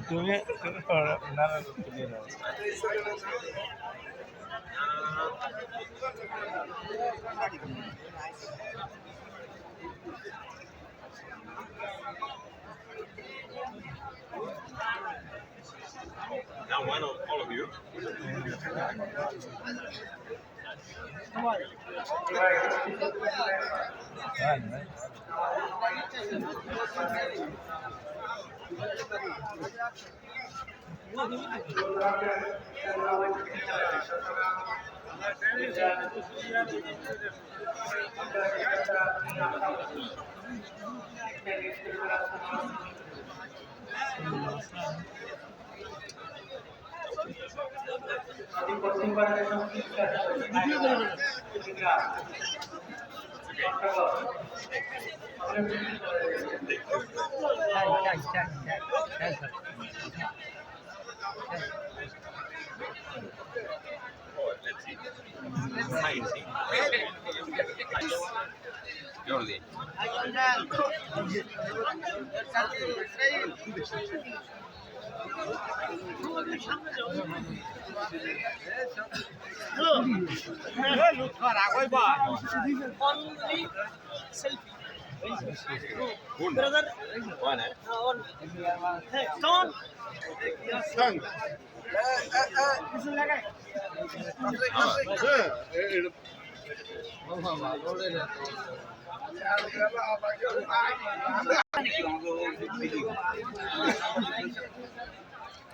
তুমি না Not one of all of you. হ্যাঁ, না। Oh, let's see. Science. Jordi. One. One, eh?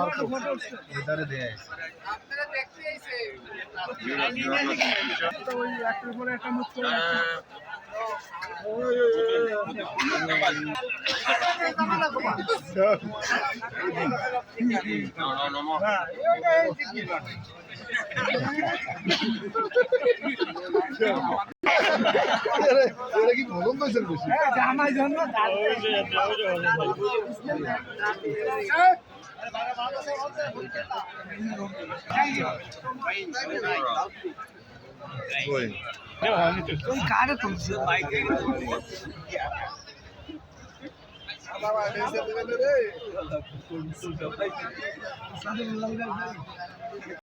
আনলো ঠিক আছে এধারে দেয় আপনারা দেখতে আইছে No, no, no more. এটা কি ভগম পাইছেন বেশি? ওই কারে তুলছে? বাইকে